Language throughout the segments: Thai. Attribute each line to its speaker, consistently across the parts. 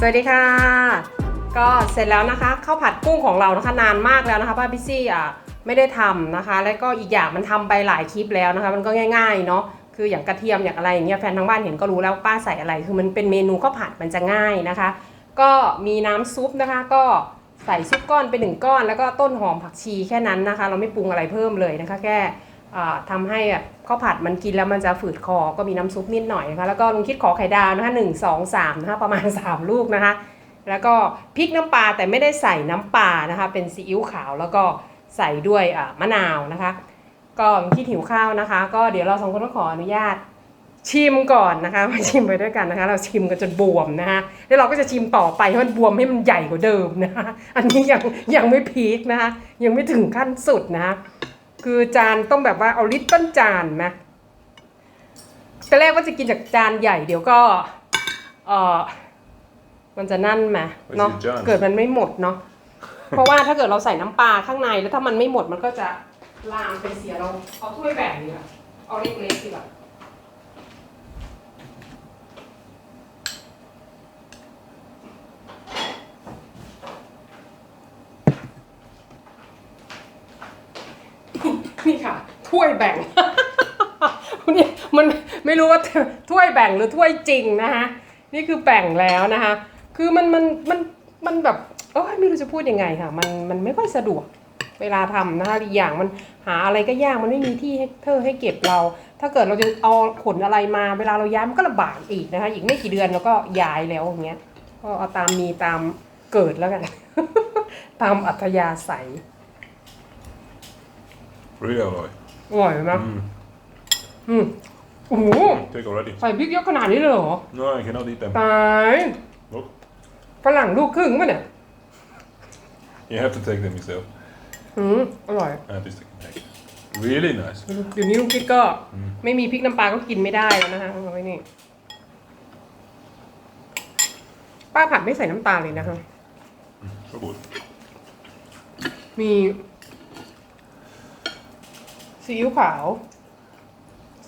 Speaker 1: สวัสดีค่ะ ก็เสร็จแล้วนะคะข้าวผัดกุ้งของเรานะคะนานมากแล้วนะคะป้าพิซี่อะไม่ได้ทำนะคะ แล้วก็อีกอย่างมันทำไปหลายคลิปแล้วนะคะ มันก็ง่าย ๆ เนาะคืออย่างกระเทียมอย่างอะไรอย่างเงี้ยแฟนทางบ้านเห็นก็รู้แล้วป้าใส่อะไร คือมันเป็นเมนูข้าวผัดมันจะง่ายนะคะ ก็มีน้ำซุปนะคะ ก็ใส่ซุปก้อนไปหนึ่งก้อน แล้วก็ต้นหอมผักชีแค่นั้นนะคะ เราไม่ปรุงอะไรเพิ่มเลยนะคะ แค่อ่าทำให้อะ ข้าวผัดมันกินแล้วมันจะฝืดคอก็มีน้ำซุปนิดหน่อยนะคะแล้วก็ลุงคิดขอไข่ดาวนะคะหนึ่งสองสามนะคะประมาณ 3 ลูกนะคะ แล้วก็พริกน้ำปลาแต่ไม่ได้ใส่น้ำปลานะคะ เป็นซีอิ๊วขาวแล้วก็ใส่ด้วยมะนาวนะคะ ก็คิดหิวข้าวนะคะ ก็เดี๋ยวเราสองคนต้องขออนุญาตชิมก่อนนะคะมาชิมไปด้วยกันนะคะ เราชิมกันจนบวมนะคะแล้วเราก็จะชิมต่อไปให้มันบวมให้มันใหญ่กว่าเดิมนะคะ อันนี้ยังยังไม่พีคนะคะยังไม่ถึงขั้นสุดนะคะ คือจานต้องแบบว่าเอาลิตต้นจานนะแต่แรกว่าจะกินจากจานใหญ่เดี๋ยวก็เออมันจะนั่นไหมเนาะ
Speaker 2: Where's your jars?
Speaker 1: เกิดมันไม่หมดเนาะเพราะว่าถ้าเกิดเราใส่น้ำปลาข้างในแล้วถ้ามันไม่หมดมันก็จะลามไปเสียเราเอาถ้วยแบ่งดีกว่าเอาเล็กๆดีกว่านี่ค่ะ ถ้วยแบ่งนี่มันไม่รู้ว่าถ้วยแบ่งหรือถ้วยจริงนะคะนี่คือแบ่งแล้วนะคะคือมันมันมันมันแบบเอ้ยไม่รู้จะพูดยังไงค่ะ มันมันไม่ค่อยสะดวกเวลาทำนะคะอีกอย่างมันหาอะไรก็ยากมันไม่มีที่ให้เธอให้เก็บเรา ถ้าเกิดเราจะเอาขนอะไรมา เวลาเราย้ายมันก็ลำบากอีกนะคะอีกไม่กี่เดือนเราก็ย้ายแล้วอย่างเงี้ยก็เอาตามมีตามเกิดแล้วกัน ตามอัธยาศัย
Speaker 2: Really alright.
Speaker 1: อ ร่อยไหม
Speaker 2: Mm.
Speaker 1: อืมโอ้โห
Speaker 2: Take already.
Speaker 1: ใส่พริกเยอะขนาดนี้เลยเหรอ
Speaker 2: No, I cannot eat them.
Speaker 1: ตาย
Speaker 2: Look,
Speaker 1: ฝรั่งลูกครึ่งมั้ยเนี่ย
Speaker 2: you have to take them yourself.
Speaker 1: อืมอร่อย
Speaker 2: Ah, this I can take. Really nice.
Speaker 1: เดี๋ยวนี้ลุงกิ๊กก็ไม่มีพริกน้ำปลาก็กินไม่ได้แล้วนะคะเอาไว้นี่ ป้าผัดไม่ใส่น้ำตาลเลยนะคะ
Speaker 2: So good.
Speaker 1: มี ซีอิ๊วขาว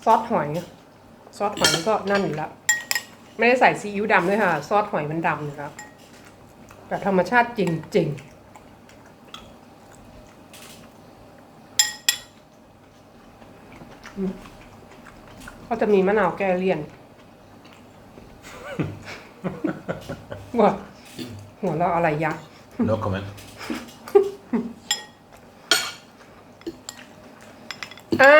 Speaker 1: ซอสหอย ซอสหอยก็นั่นอยู่แล้ว ไม่ได้ใส่ซีอิ๊วดำด้วยค่ะ ซอสหอยมันดำอยู่แล้วแบบธรรมชาติจริงๆอืมก็จะมีมะนาวแก้เลี่ยนว่าหัวเราะอะไรยักษ์
Speaker 2: No comment.
Speaker 1: อ่า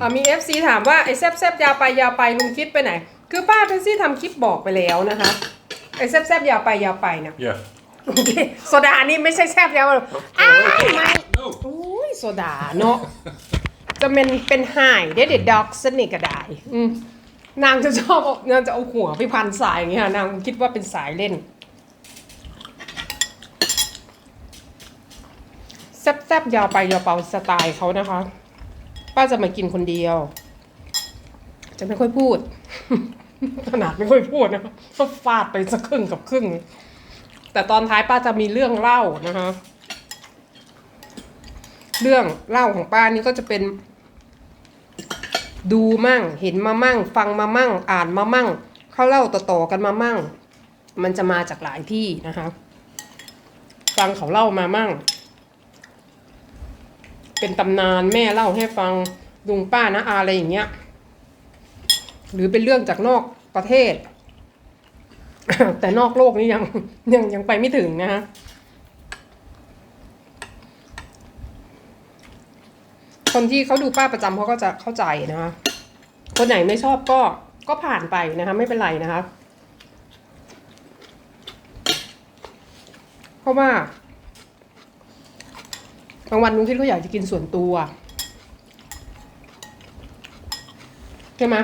Speaker 1: อ่ามี FC ถามว่าไอ้แซบแซบยาวไปยาวไปลุงคิดไปไหน คือป้าเพนซี่ทำคลิปบอกไปแล้วนะคะไอ้แซบแซบยาวไปยาวไปเนี่ย
Speaker 2: Yeah.
Speaker 1: โอเคโซดานี่ไม่ใช่แซบยาวหรอกอ้าวไม่
Speaker 2: No.
Speaker 1: อุ้ยโซดาเนาะ จะเป็นเป็นไห่เด็ดเด็ดด็อกสนิทก็ได้อืมนางจะชอบเอานางจะเอาหัวไปพันสายอย่างเงี้ยนางคิดว่าเป็นสายเล่น แซบๆยาวไปยาวเปาสไตล์เขานะคะ ป้าจะมากินคนเดียว จะไม่ค่อยพูด ขนาดไม่ค่อยพูดนะคะก็ฟาดไปสักครึ่งกับครึ่ง แต่ตอนท้ายป้าจะมีเรื่องเล่านะคะ เรื่องเล่าของป้านี่ก็จะเป็น ดูมั่ง เห็นมามั่ง ฟังมามั่ง อ่านมามั่ง เขาเล่าต่อๆกันมามั่ง มันจะมาจากหลายที่นะคะ ฟังเขาเล่ามามั่ง เป็นตำนานแม่เล่าให้ฟังลุงป้านะอาอะไรอย่างเงี้ย หรือเป็นเรื่องจากนอกประเทศ แต่นอกโลกนี่ยังยังยังไปไม่ถึงนะฮะคนที่เขาดูป้าประจำเขาก็จะเข้าใจนะคะ คนไหนไม่ชอบก็ก็ผ่านไปนะคะไม่เป็นไรนะคะ เพราะว่าางวันลุงคิดเขาอยากจะกินส่วนตัวใช่ไหม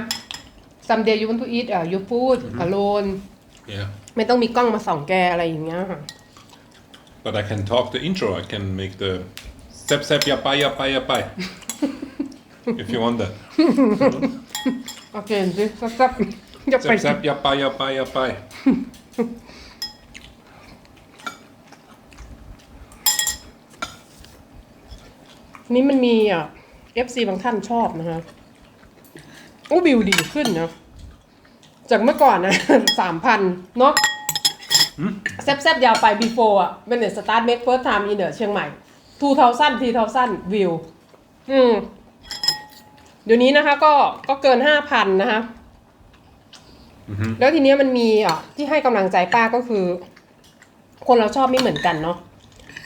Speaker 1: someday you want to eat uh, your food alone
Speaker 2: Yeah.
Speaker 1: ไม่ต้องมีกล้องมาส่องแกอะไรอย่างเงี้ยค่ะ
Speaker 2: But I can talk the intro. I can make the step step yapai yapai yapai. if you want that.
Speaker 1: โอเคสิซับๆอย่าไป
Speaker 2: Step step yapai yapai yapai.
Speaker 1: นี่มันมีอะ FC บางท่านชอบนะฮะโอ้วิวดีขึ้นนะจากเมื่อก่อนนะสามพันเนาะแซบแซบๆยาวไป before อะ when it start make first time in the เชียงใหม่2,000 3,000 view อืมเดี๋ยวนี้นะคะ ก็ก็เกิน5,000นะคะแล้วทีเนี้ยมันมีอะที่ให้กำลังใจป้าก็คือ คนเราชอบไม่เหมือนกันเนาะ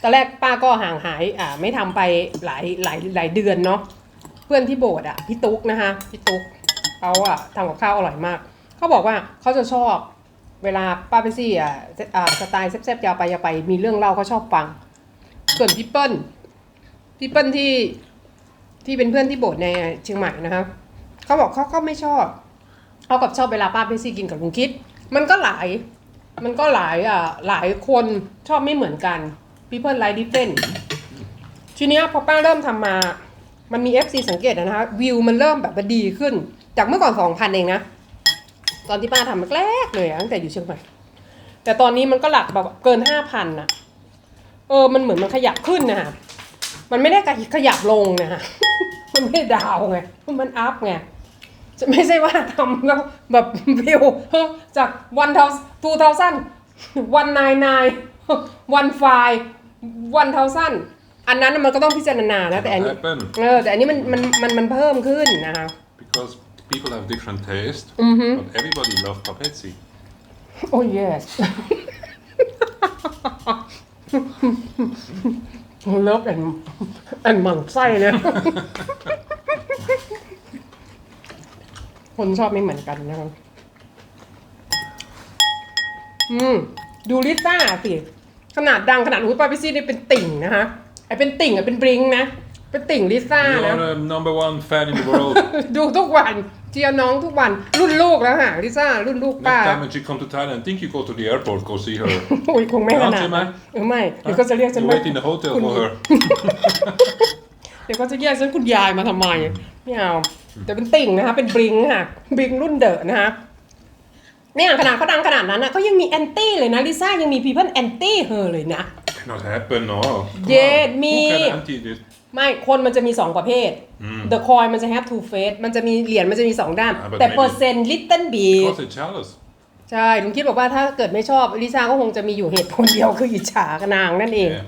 Speaker 1: ตอนแรกป้าก็ห่างหายอ่าไม่ทำไปหลายหลายหลายเดือนเนาะเพื่อนที่โบสถ์อะพี่ตุ๊กนะคะพี่ตุ๊กเขาอะทำกับข้าวอร่อยมากเขาบอกว่าเขาจะชอบเวลาป้าไปซี่อะอ่าสไตล์แซ่บๆยาวไปยาวไปมีเรื่องเล่าเขาชอบฟัง ส่วนพี่เปิ้ลพี่เปิ้ลที่ที่เป็นเพื่อนที่โบสถ์ในเชียงใหม่นะคะเขาบอกเขาก็ไม่ชอบเขากับชอบเวลาป้าไปซี่กินกับลุงคิด มันก็หลายมันก็หลายอะหลายคนชอบไม่เหมือนกัน people like different ทีนี้พอป้าเริ่มทำมา มันมี FC สังเกตนะคะวิวมันเริ่มแบบดีขึ้น จากเมื่อก่อน2,000เองนะ ตอนที่ป้าทำแรกเลยตั้งแต่อยู่เชียงใหม่แต่ตอนนี้มันก็หลักแบบเกิน5,000น่ะ เออ มันเหมือนมันขยับขึ้นนะฮะมันไม่ได้ขยับลงนะฮะมันไม่ได้ดาวไง มันอัพไงจะไม่ใช่ว่าทำแล้วแบบวิวจากวันเทาทูเทาสั้นวันนายนายวันไฟ วันเทาสั้นอันนั้นน่ะมันก็ต้องพิจารณานะแต่อันนี้
Speaker 2: happen
Speaker 1: เออแต่อันนี้มันมันมันมันเพิ่มขึ้นนะคะ
Speaker 2: because people have different taste. But everybody loves papetti.
Speaker 1: โอ้ yes เลิฟแอนแอนหมั่นไส้เลย คนชอบไม่เหมือนกันนะครับอืม ดูลิซ่าสิ ขนาดดังขนาดอุ้ยปาปิซี่นี่เป็นติ่งนะคะไอเป็นติ่งอะเป็นบลิงก์นะ เป็นติ่งลิซ่านะ
Speaker 2: You're the number one fan in the world.
Speaker 1: ดูทุกวันเจียร์น้องทุกวันรุ่นลูกแล้วค่ะลิซ่ารุ่นลูกป้า
Speaker 2: Next time when she come to Thailand, I think you go to the airport, go see her.
Speaker 1: อุ้ยคงไม่ขนาด
Speaker 2: ใช่ไหม
Speaker 1: นั้นเออไม่เดี๋ยวก็จะเรียกฉัน
Speaker 2: You
Speaker 1: ว่า
Speaker 2: wait in the hotel for her.
Speaker 1: เดี๋ยวก็จะแยกฉันคุณยายมาทำไมไม่เอาแต่เป็นติ่งนะคะเป็นบลิงค่ะบลิงรุ่นเดอะนะคะ เนี่ยขนาดเขาดังขนาดนั้นนะเขายังมีแอนตี้เลยนะลิซ่ายังมี people แอนตี้เธอเลยนะ
Speaker 2: Cannot happen, no. Come
Speaker 1: Yeah,
Speaker 2: on.
Speaker 1: me.
Speaker 2: Who can anti this?
Speaker 1: ไม่คนมันจะมี 2 ประเภท the coin มันจะ have two face มันจะมีเหรียญมันจะมี 2 ด้าน
Speaker 2: อ่า but
Speaker 1: แต่
Speaker 2: maybe-
Speaker 1: เปอร์เซ็นต์ little bit
Speaker 2: Because they're jealous.
Speaker 1: ใช่ลุงคิดบอกว่าถ้าเกิดไม่ชอบลิซ่าก็คงจะมีอยู่เหตุผลเดียวคืออิจฉากบนางนั่นเอง
Speaker 2: Yeah.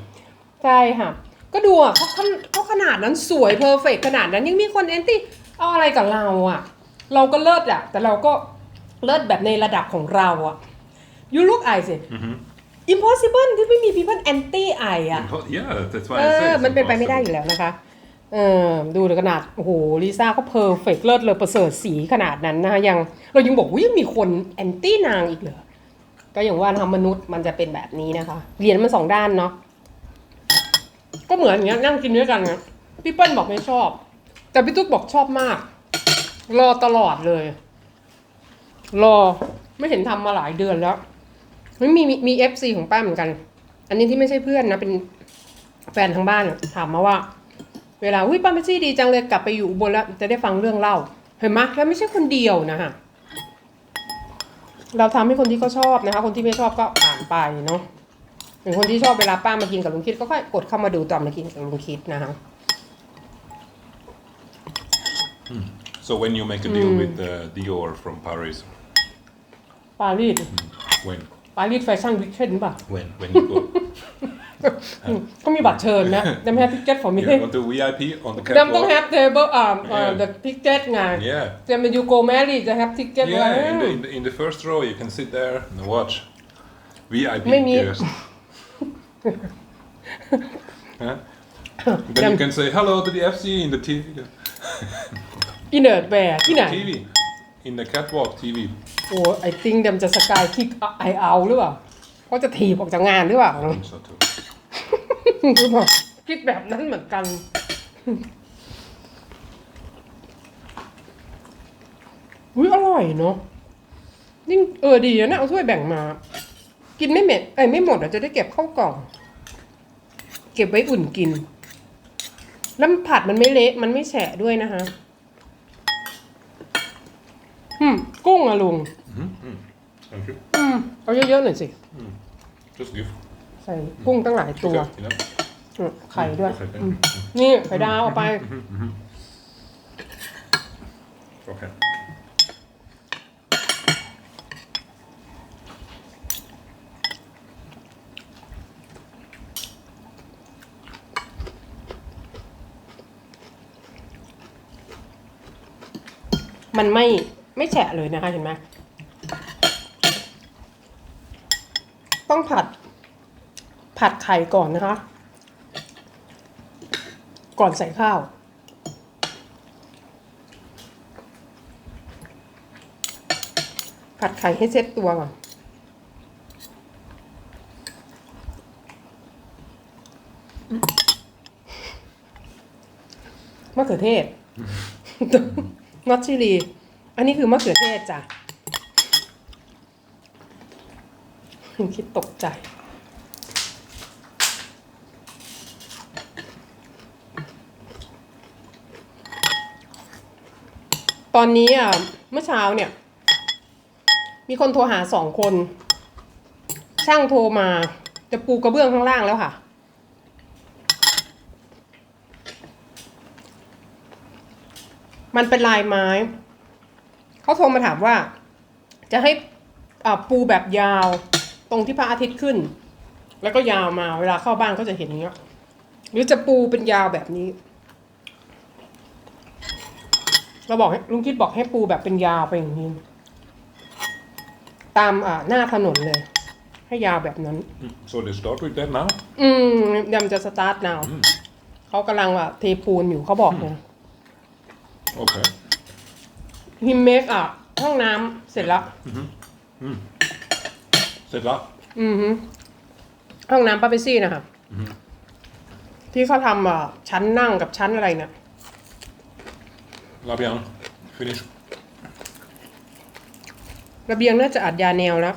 Speaker 1: ใช่ค่ะ ก็ดูอะเขาเขาเขาขนาดนั้นสวยเพอร์เฟกขนาดนั้นยังมีคนแอนตี้เอาอะไรกับเราอะ เราก็เลิศอะ แต่เราก็ เลิศแบบในระดับของเราอะ you look I สิ impossible ที่ไม่มี people anti I อะ
Speaker 2: Impo- Yeah, that's why
Speaker 1: เอ
Speaker 2: I say
Speaker 1: อ
Speaker 2: it's
Speaker 1: มันเป็นไปไม่ได้อ
Speaker 2: impossible.
Speaker 1: ยู่แล้วนะคะ เออดูเลยขนาด โอ้โห ลิซ่าก็เพอร์เฟกเลิศเลยประเสริฐสีขนาดนั้นนะคะยังเรายังบอกว่ายังมีคนแอนตี้นางอีกเหรอ ก็อย่างว่าทำมนุษย์มันจะเป็นแบบนี้นะคะเหรียญมันสองด้านเนาะ ก็เหมือนอย่างเงี้ยนั่งกินด้วยกันนะพี่เปิ้ลบอกไม่ชอบ แต่พี่ตุ๊กบอกชอบมาก รอตลอดเลย รอไม่เห็นทำมาหลายเดือนแล้วไม่มีมีมีเอฟซีของป้าเหมือนกัน อันนี้ที่ไม่ใช่เพื่อนนะเป็นแฟนทางบ้านถามมาว่า เวลาอุ้ยป้าเมซี่ดีจังเลยกลับไปอยู่อุบนแล้วจะได้ฟังเรื่องเล่า เห็นไหมแล้วไม่ใช่คนเดียวนะคะเราทำให้คนที่เขาชอบนะคะ คนที่ไม่ชอบก็ผ่านไปเนาะหรือคนที่ชอบเวลาป้ามากินกับลุงคิดก็ค่อยกดเข้ามาดูตอนมากินกับลุงคิดนะคะ
Speaker 2: So when you make a deal with uh, Dior from Paris,
Speaker 1: ปารีส
Speaker 2: when
Speaker 1: ปารีสแฟชั่นวิกเช่นป่ะ
Speaker 2: when when you go,
Speaker 1: เขามีบัตรเชิญนะดำแฮปพิกเก็ต for me
Speaker 2: you want the VIP on the
Speaker 1: ดำต้อง
Speaker 2: catwalk.
Speaker 1: แฮปเทเบิลอ่า
Speaker 2: Yeah.
Speaker 1: the ticket ไง
Speaker 2: Yeah.
Speaker 1: จะมายูโกแมรี่จะแฮปติเก็ต
Speaker 2: Yeah, in the, in, the, in the first row you can sit there and watch VIP
Speaker 1: Maybe-
Speaker 2: guest. Huh? Then you can say hello to the FC in the TV.
Speaker 1: อินเนอร์แวร์ที่ไหน
Speaker 2: TV. In the catwalk TV.
Speaker 1: โอ้ไอติงเดมจะสกายคิกไอเอาหรือเปล่าเขาจะถีบออกจากงานหรือเปล่า
Speaker 2: I think so too.
Speaker 1: หรือเปล่าคิดแบบนั้นเหมือนกัน อุ้ยอร่อยเนาะยิ่งเออดีนะเนี่ยเอาถ้วยแบ่งมา กินไม่เม็ดไอ้ยไม่หมดเดี๋ยวจะได้เก็บเข้ากล่อง เก็บไว้อุ่นกิน แล้วผัดมันไม่เละมันไม่แฉะด้วยนะคะ กุ้งอะลุง Mm.
Speaker 2: Thank you.
Speaker 1: อืมเอาเยอะๆหน่อยสิ
Speaker 2: Just give.
Speaker 1: ใส่กุ้งตั้งหลายตัวไข่ด้วยนี่ไข่ดาวเอาไป
Speaker 2: Okay.
Speaker 1: มันไม่ ไม่แฉะเลยนะคะเห็นไหมต้องผัด ผัดไข่ก่อนนะคะ ก่อนใส่ข้าวผัดไข่ให้เซ็ตตัวก่อน มะเขือเทศ นอตชิลี อันนี้คือมะเขือเทศจ้ะคิดตกใจ ตอนนี้อะเมื่อเช้าเนี่ย มีคนโทรหาสองคน ช่างโทรมาจะปูกระเบื้องข้างล่างแล้วค่ะ มันเป็นลายไม้ เขาโทรมาถามว่า จะให้อ่าปูแบบยาวตรงที่พระอาทิตย์ขึ้น แล้วก็ยาวมาเวลาเข้าบ้านก็จะเห็นอย่างเงี้ยหรือจะปูเป็นยาวแบบนี้ เราบอกให้ลุงคิดบอกให้ปูแบบเป็นยาวไปอย่างนี้ ตามอ่าหน้าถนนเลย ให้ยาวแบบนั้น
Speaker 2: So they start with that now?
Speaker 1: อืมยำจะสตาร์ทนาวเขากำลังอะเทปูนอยู่เขาบอกเนี่ย
Speaker 2: Okay.
Speaker 1: ฮิมเมกอะห้องน้ำเสร็จแล้ว
Speaker 2: Set up.
Speaker 1: อือฮึห้องน้ำป้าเปซี่นะคะที่เขาทำอะชั้นนั่งกับชั้นอะไรเนี่ย
Speaker 2: La bien. Finish.
Speaker 1: ระเบียงน่าจะอัดยาแนวแล้ว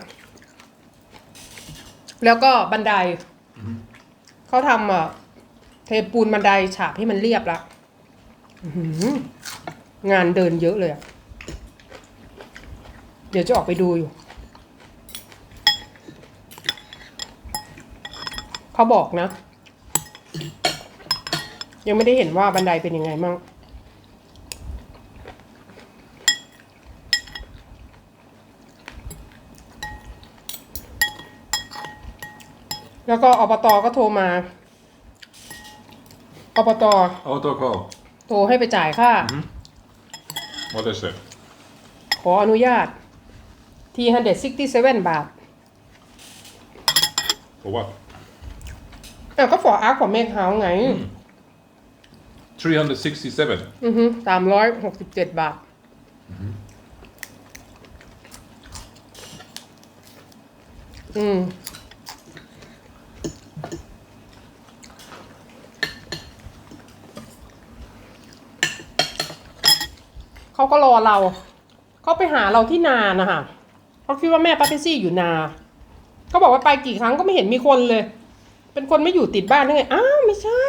Speaker 1: แล้วก็บันได เขาทำอะเทปูนบันไดฉาบให้มันเรียบละอื้อหืองานเดินเยอะเลยอะ เดี๋ยวจะออกไปดูอยู่ เขาบอกนะ ยังไม่ได้เห็นว่าบันไดเป็นยังไงมั่งแล้วก็อบตก็โทรมาอบต
Speaker 2: Auto call.
Speaker 1: โทรให้ไปจ่ายค่า
Speaker 2: What is it?
Speaker 1: ขออนุญาต ที่167 บาท
Speaker 2: For what?
Speaker 1: อะก็ for ask for make house ไง
Speaker 2: 367.
Speaker 1: อือฮึสามร้อยหกสิบเจ็ดบาท อืม เขาก็รอเรา เขาไปหาเราที่นานะคะ เขาคิดว่าแม่ป้าเปซี่อยู่นาเขาบอกว่าไปกี่ครั้งก็ไม่เห็นมีคนเลย เป็นคนไม่อยู่ติดบ้านได้ไงอ้าวไม่ใช่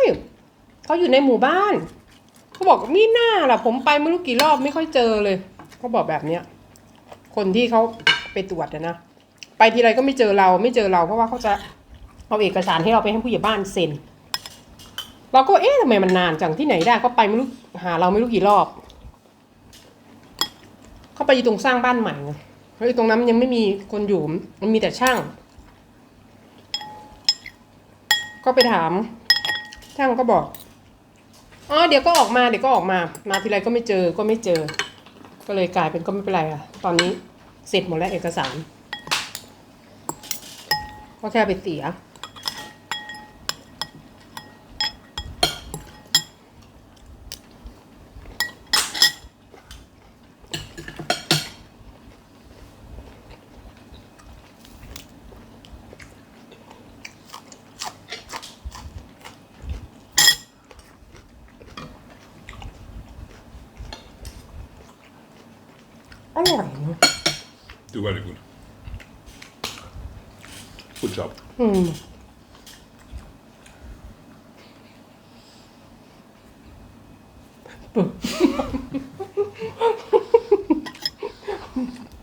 Speaker 1: เขาอยู่ในหมู่บ้านเขาบอกมีหน้าล่ะ ผมไปไม่รู้กี่รอบไม่ค่อยเจอเลยเขาบอกแบบเนี้ยคนที่เขาไปตรวจนะไปทีไรก็ไม่เจอเราไม่เจอเรา เพราะว่าเขาจะเอาเอกสารให้เราไปให้ผู้ใหญ่บ้านเซ็นเราก็เอ๊ะทำไมมันนานจังที่ไหนได้เขาไปไม่รู้หาเราไม่รู้กี่รอบ เขาไปอยู่ตรงสร้างบ้านใหม่ เฮ้ยตรงนั้นยังไม่มีคนอยู่มันมีแต่ช่าง ก็ไปถาม ช่างก็บอกอ๋อเดี๋ยวก็ออกมาเดี๋ยวก็ออกมา มาทีไรก็ไม่เจอก็ไม่เจอ ก็เลยกลายเป็นก็ไม่เป็นไรอะตอนนี้เสร็จหมดแล้วเอกสาร ก็แค่ไปเสีย อร่อยเนอะ
Speaker 2: Do very good. Good job.
Speaker 1: อืม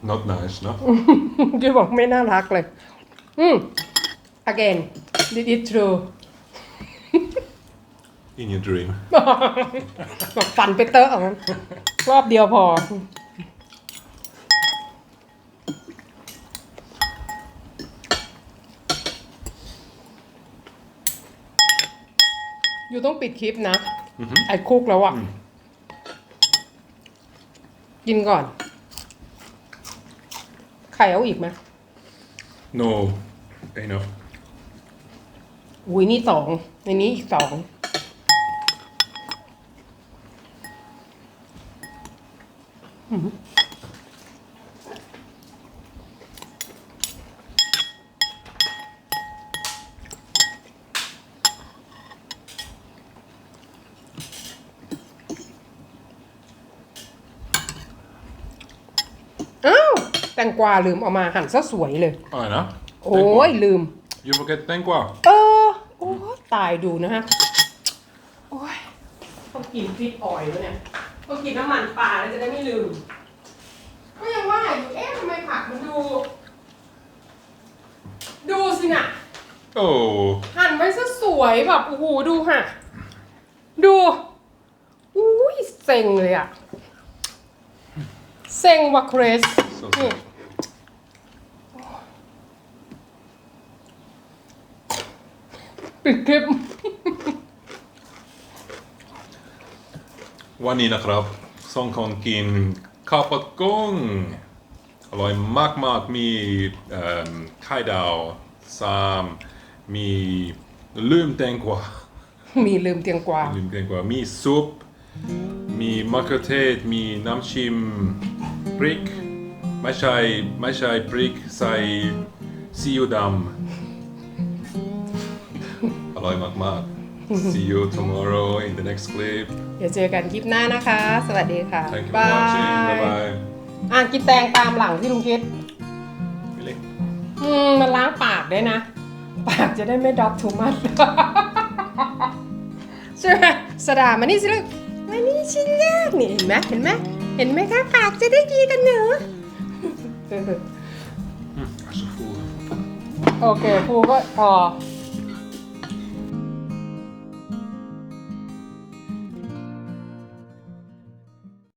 Speaker 2: Not nice, no?
Speaker 1: กี้บอกไม่น่ารักเลย อืม again did it true
Speaker 2: In your dream.
Speaker 1: บอกฟันไปเตอะเอามันรอบเดียวพอ อยู่ต้องปิดคลิปนะ ไอ้คุกแล้วอะกินก่อน ไข่เอาอีกไหม
Speaker 2: No, enough.
Speaker 1: อุ้ยนี่สองในนี้อีกสอง แตงกวาลืมเอามาหั่นซะสวยเลย
Speaker 2: Anna,
Speaker 1: โอ้ยลืม
Speaker 2: you forget tengwa.
Speaker 1: เออโอ้ยตายดูนะฮะ โอ้ยต้องกินพริกออยล์แล้วเนี่ยต้องกินน้ำมันปลาแล้วจะได้ไม่ลืม ก็ยังว่าอยู่เอ๊ะทำไมผักมันดู ดูสิน่ะ
Speaker 2: Oh,
Speaker 1: หั่นไว้ซะสวยแบบโอ้โหดูค่ะดูอุ้ยเซ็งเลยอะเซ็งว่ะเครส
Speaker 2: so
Speaker 1: นี่ ปิดคลิป
Speaker 2: วันนี้นะครับสองคนกินข้าวผัดกุ้งอร่อยมากๆมีเอิ่มไข่ดาวสามมีลืมแตงกวา
Speaker 1: มีลืมเตียงกวาง
Speaker 2: ลืมแตงกวา มีซุป มีมะเขือเทศ มีน้ำชิมพริก ไม่ใช่ไม่ใช่พริกใส่ซีอิ๊วดำอ ร่อยมากๆ See you tomorrow in the next clip
Speaker 1: เดี๋ยวเจอกันคลิปหน้านะคะ สวัสดีค่ะ
Speaker 2: Thank you for watching bye bye
Speaker 1: อะกินแตงตามหลังที่ลุงคิด
Speaker 2: Really?
Speaker 1: อืมมันล้างปากด้วยนะ ปากจะได้ไม่ดรอปทูมัสใช่ไหมสดามานี่สิลูกมานี่ชิ้นแรกนี่เห็นไหมเห็นไหมเห็นไหมคะปากจะได้ดีกันเนอะ
Speaker 2: Mm, alltså, full.
Speaker 1: โอเคครูก็พอ